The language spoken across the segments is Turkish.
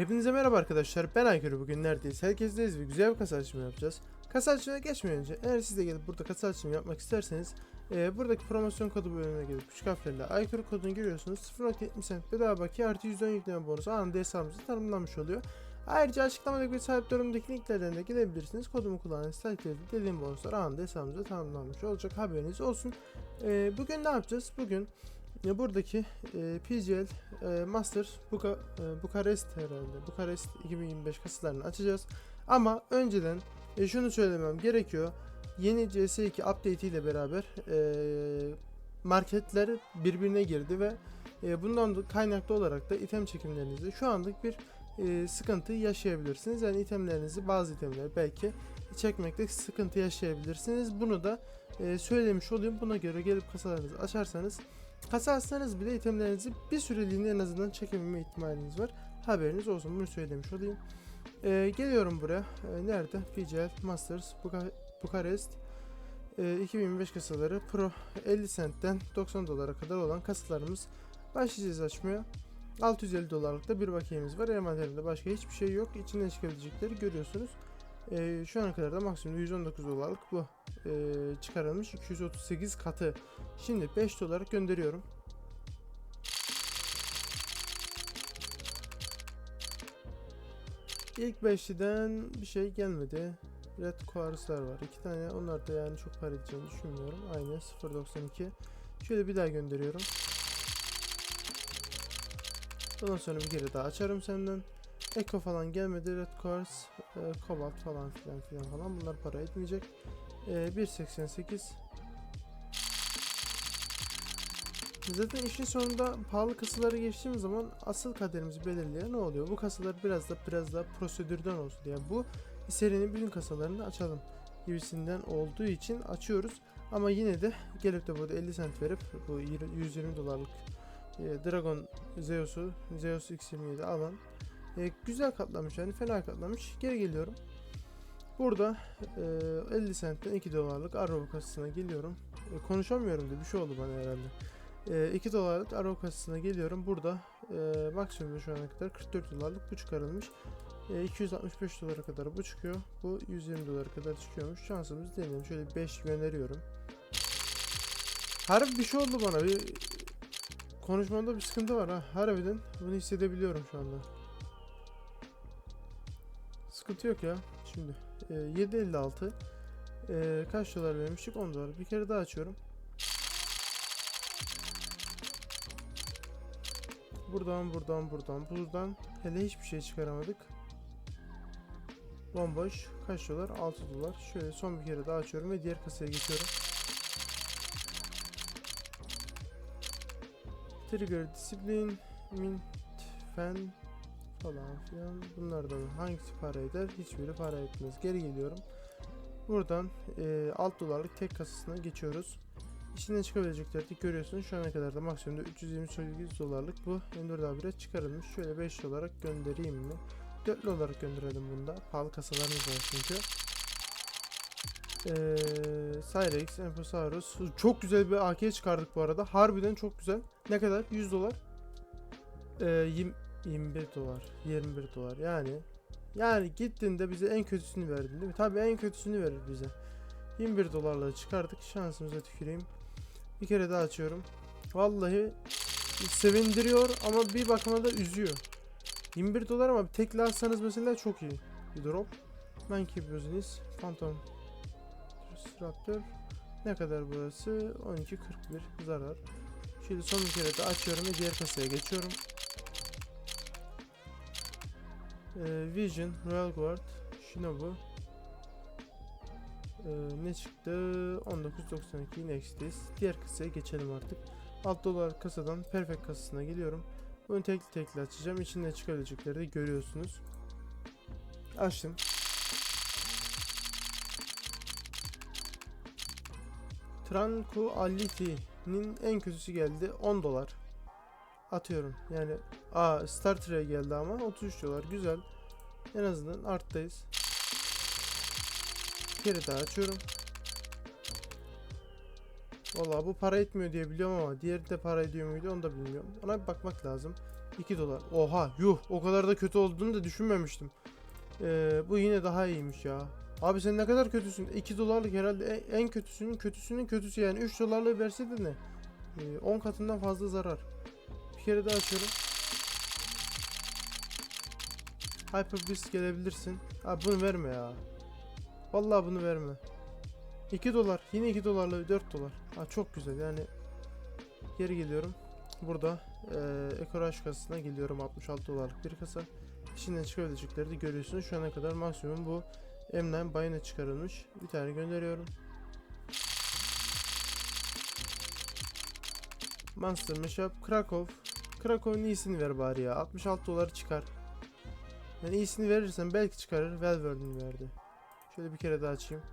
Hepinize merhaba arkadaşlar. Ben Aykırı. Bugün neredeyiz? Herkesteyiz ve güzel bir kasa açımı yapacağız. Kasa açımına geçmeden önce eğer siz de gelip burada kasa açımı yapmak isterseniz eee, buradaki promosyon kodu bölümüne gelip küçük harflerle Aykırı kodunu giriyorsunuz. 0.70 cent bedava bakiye artı %10 yükleme bonusu anında hesabınızda tanımlanmış oluyor. Ayrıca açıklamadaki bir sahip durumdaki linklerden de gidebilirsiniz. Kodumu kullanın. takdirde dediğim bonuslar anında hesabınızda tanımlanmış olacak. Haberiniz olsun. Eee, bugün ne yapacağız? Bugün e, buradaki e, PGL e, Master Buka, e, Bukarest herhalde. Bukarest 2025 kasalarını açacağız. Ama önceden e, şunu söylemem gerekiyor. Yeni CS2 update ile beraber e, marketler birbirine girdi ve e, bundan da kaynaklı olarak da item çekimlerinizde şu anlık bir e, sıkıntı yaşayabilirsiniz. Yani itemlerinizi bazı itemler belki çekmekte sıkıntı yaşayabilirsiniz. Bunu da e, söylemiş olayım. Buna göre gelip kasalarınızı açarsanız Kasa açsanız bile itemlerinizi bir süreliğine en azından çekememe ihtimaliniz var. Haberiniz olsun bunu söylemiş olayım. Ee, geliyorum buraya. Ee, nerede? PGL Masters Buka- Bukarest ee, 2025 kasaları Pro 50 centten 90 dolara kadar olan kasalarımız başlayacağız açmaya. 650 dolarlık da bir bakiyemiz var. Envanterimde başka hiçbir şey yok. İçinden çıkabilecekleri görüyorsunuz. Ee, şu ana kadar da maksimum 119 dolarlık bu ee, çıkarılmış 238 katı. Şimdi 5 dolar gönderiyorum. İlk beşliden bir şey gelmedi. Red Quartz'lar var. iki tane. Onlar da yani çok para edeceğini düşünmüyorum. Aynı 0.92. Şöyle bir daha gönderiyorum. Ondan sonra bir kere daha açarım senden. Echo falan gelmedi. Red Quartz, e, Cobalt falan filan filan falan. Bunlar para etmeyecek. E, 1.88 Zaten işin sonunda pahalı kasaları geçtiğimiz zaman asıl kaderimizi belirleyen ne oluyor? Bu kasalar biraz da biraz da prosedürden olsun. Yani bu serinin bütün kasalarını açalım gibisinden olduğu için açıyoruz. Ama yine de gelip de burada 50 cent verip bu 120 dolarlık e, Dragon Zeus'u Zeus X27 alan e, güzel katlamış yani fena katlamış. Geri geliyorum. Burada e, 50 centten 2 dolarlık Arrow kasasına geliyorum. E, konuşamıyorum da bir şey oldu bana herhalde. E, 2 dolarlık Arrow kasasına geliyorum. Burada e, maksimum şu ana kadar 44 dolarlık bu çıkarılmış. E, 265 dolara kadar bu çıkıyor. Bu 120 dolara kadar çıkıyormuş. Şansımızı deneyelim. Şöyle 5 gönderiyorum. Harbi bir şey oldu bana. Bir konuşmamda bir sıkıntı var ha. Harbiden bunu hissedebiliyorum şu anda. Sıkıntı yok ya. Şimdi e, 7.56 e, kaç dolar vermiştik? 10 dolar. Bir kere daha açıyorum. Buradan buradan buradan buradan hele hiçbir şey çıkaramadık. Bomboş. Kaç dolar? 6 dolar. Şöyle son bir kere daha açıyorum ve diğer kasaya geçiyorum. Trigger, disiplin, mint, fen falan filan. Bunlardan hangisi para eder? Hiçbiri para etmez. Geri geliyorum. Buradan e, 6 dolarlık tek kasasına geçiyoruz. İçinden çıkabilecekleri de görüyorsunuz. Şu ana kadar da maksimumda 328 dolarlık bu Enduro Dabire çıkarılmış. Şöyle 5 olarak göndereyim mi? 4 olarak gönderelim bunda. Pahalı kasalarımız var çünkü. Ee, Cyrex, Emposaurus. Çok güzel bir AK çıkardık bu arada. Harbiden çok güzel. Ne kadar? 100 dolar. Ee, 21 dolar. 21 dolar. Yani yani gittiğinde bize en kötüsünü verdin değil mi? Tabii en kötüsünü verir bize. 21 dolarla çıkardık. Şansımıza tüküreyim. Bir kere daha açıyorum. Vallahi sevindiriyor ama bir bakıma da üzüyor. 21 dolar ama bir tekli alsanız mesela çok iyi. Bir drop. Monkey Business. Phantom. Raptor. Ne kadar burası? 12.41 zarar. Şimdi son bir kere de açıyorum ve diğer kasaya geçiyorum. Ee, Vision, Royal Guard, Shinobu. Ee, ne çıktı? 19.92 Nextis. Diğer kasaya geçelim artık. Alt dolar kasadan Perfect kasasına geliyorum. Bunu tekli tekli açacağım. İçinden çıkabilecekleri de görüyorsunuz. Açtım. Tranquility'nin en kötüsü geldi. 10 dolar. Atıyorum. Yani aa Star Trek geldi ama 33 dolar. Güzel. En azından arttayız. Kere daha açıyorum. Vallahi bu para etmiyor diye biliyorum ama diğeri de para ediyor muydu onu da bilmiyorum. Ona bir bakmak lazım. 2 dolar. Oha yuh o kadar da kötü olduğunu da düşünmemiştim. Ee, bu yine daha iyiymiş ya. Abi sen ne kadar kötüsün. 2 dolarlık herhalde en, kötüsünün kötüsünün kötüsü yani. 3 dolarlığı verse ne? Ee, 10 katından fazla zarar. Bir kere daha açıyorum. Hyper Beast gelebilirsin. Abi bunu verme ya. Vallahi bunu verme. 2 dolar. Yine 2 dolarla 4 dolar. Ha çok güzel yani. Geri geliyorum. Burada eee Ekoraş kasasına geliyorum. 66 dolarlık bir kasa. İçinden çıkabilecekleri de görüyorsunuz. Şu ana kadar maksimum bu M9 bayına çıkarılmış. Bir tane gönderiyorum. Monster Mashup Krakow. Krakow'un iyisini ver bari ya. 66 dolar çıkar. Yani iyisini verirsen belki çıkarır. Welvern'in verdi. Şöyle bir kere daha açayım.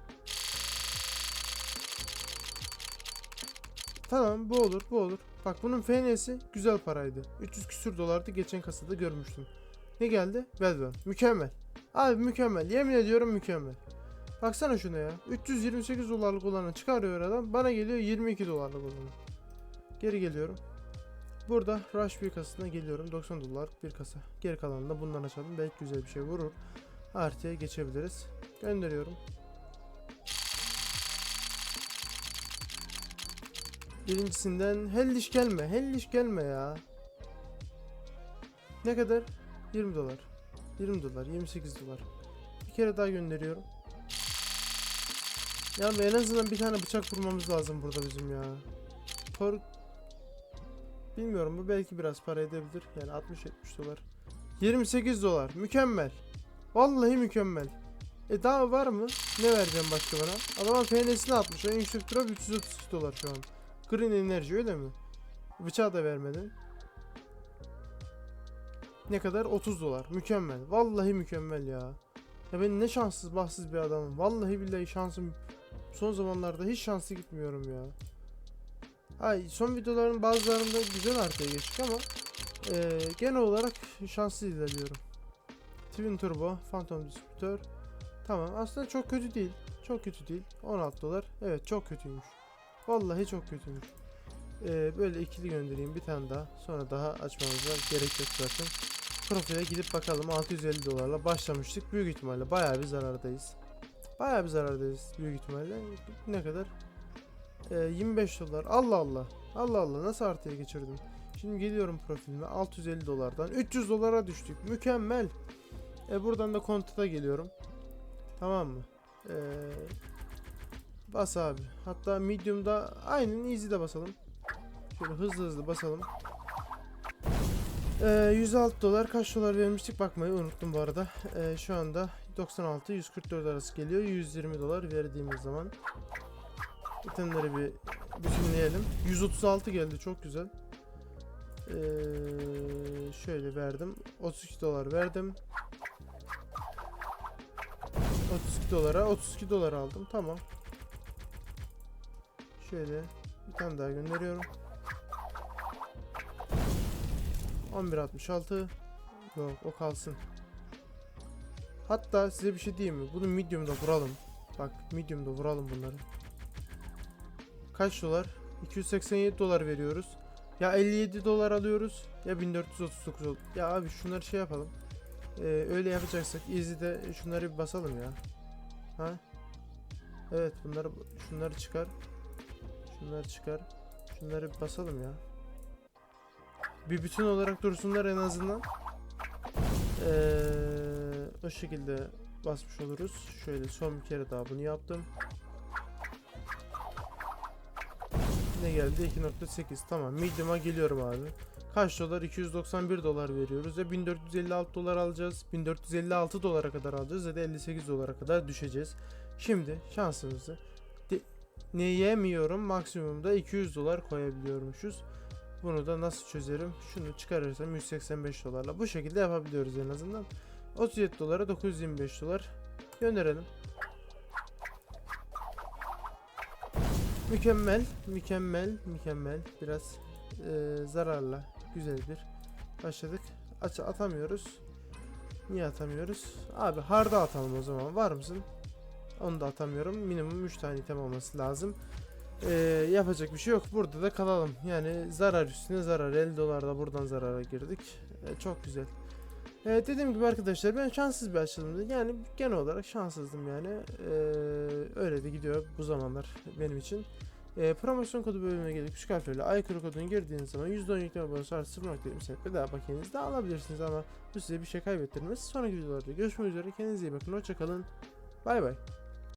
Tamam bu olur bu olur. Bak bunun FN'si güzel paraydı. 300 küsür dolardı geçen kasada görmüştüm. Ne geldi? Welvern. Mükemmel. Abi mükemmel. Yemin ediyorum mükemmel. Baksana şuna ya. 328 dolarlık olanı çıkarıyor adam. Bana geliyor 22 dolarlık olanı. Geri geliyorum. Burada Rush bir kasasına geliyorum. 90 dolarlık bir kasa. Geri kalanını da bundan açalım. Belki güzel bir şey vurur. Artıya geçebiliriz. Gönderiyorum. Birincisinden helliş gelme. Helliş gelme ya. Ne kadar? 20 dolar. 20 dolar. 28 dolar. Bir kere daha gönderiyorum. Ya en azından bir tane bıçak vurmamız lazım burada bizim ya. Tor Bilmiyorum bu belki biraz para edebilir. Yani 60-70 dolar. 28 dolar. Mükemmel. Vallahi mükemmel. E daha var mı? Ne vereceğim başka bana? Adamın PNS'ini atmış. En yüksek drop 332 dolar şu an. Green Energy öyle mi? Bıçağı da vermedin. Ne kadar? 30 dolar. Mükemmel. Vallahi mükemmel ya. Ya ben ne şanssız bahtsız bir adamım. Vallahi billahi şansım son zamanlarda hiç şanslı gitmiyorum ya. Ay son videoların bazılarında güzel arkaya geçtik ama eee, genel olarak şanslı ilerliyorum. Twin Turbo, Phantom Distributor. Tamam aslında çok kötü değil. Çok kötü değil. 16 dolar. Evet çok kötüymüş. Vallahi çok kötüymüş. Eee, böyle ikili göndereyim bir tane daha. Sonra daha açmamıza gerek yok zaten. Profile gidip bakalım 650 dolarla başlamıştık. Büyük ihtimalle bayağı bir zarardayız. Bayağı bir zarardayız büyük ihtimalle. Ne kadar? Ee, 25 dolar. Allah Allah. Allah Allah nasıl artıya geçirdim? Şimdi geliyorum profilime 650 dolardan 300 dolara düştük. Mükemmel. E buradan da kontata geliyorum. Tamam mı? Ee, bas abi. Hatta medium'da aynen easy'de basalım. Şöyle hızlı hızlı basalım. Ee, 106 dolar kaç dolar vermiştik bakmayı unuttum bu arada. Ee, şu anda 96 144 arası geliyor. 120 dolar verdiğimiz zaman itemleri bir bütünleyelim. 136 geldi çok güzel. Ee, şöyle verdim. 32 dolar verdim. 32 dolara 32 dolar aldım. Tamam. Şöyle bir tane daha gönderiyorum. 11.66 Yok o kalsın. Hatta size bir şey diyeyim mi? Bunu medium'da vuralım. Bak medium'da vuralım bunları. Kaç dolar? 287 dolar veriyoruz. Ya 57 dolar alıyoruz ya 1439 ol. Ya abi şunları şey yapalım. Ee, öyle yapacaksak easy'de şunları bir basalım ya. Ha? Evet bunları şunları çıkar. Şunları çıkar. Şunları bir basalım ya. Bir bütün olarak dursunlar en azından. Ee, o şekilde basmış oluruz. Şöyle son bir kere daha bunu yaptım. Ne geldi? 2.8 tamam. Medium'a geliyorum abi. Kaç dolar? 291 dolar veriyoruz. Ya 1456 dolar alacağız. 1456 dolara kadar alacağız ya da 58 dolara kadar düşeceğiz. Şimdi şansımızı de- neyemiyorum maksimumda 200 dolar koyabiliyormuşuz. Bunu da nasıl çözerim? Şunu çıkarırsam 185 dolarla. Bu şekilde yapabiliyoruz en azından. 37 dolara 925 dolar gönderelim. Mükemmel, mükemmel, mükemmel. Biraz eee, zararla güzel bir başladık. Aç atamıyoruz. Niye atamıyoruz? Abi harda atalım o zaman. Var mısın? Onu da atamıyorum. Minimum 3 tane item olması lazım. Eee, yapacak bir şey yok. Burada da kalalım. Yani zarar üstüne zarar. 50 dolar da buradan zarara girdik. E, çok güzel. E, dediğim gibi arkadaşlar ben şanssız bir açılımdı. Yani genel olarak şanssızdım yani. E, öyle de gidiyor bu zamanlar benim için. E, promosyon kodu bölümüne gelip küçük harflerle aykırı kodunu girdiğiniz zaman %10 yükleme bonusu artı 0.20 bedava paketinizi de alabilirsiniz ama bu size bir şey kaybettirmez. Sonraki videolarda görüşmek üzere. Kendinize iyi bakın. Hoşçakalın. Bay bay.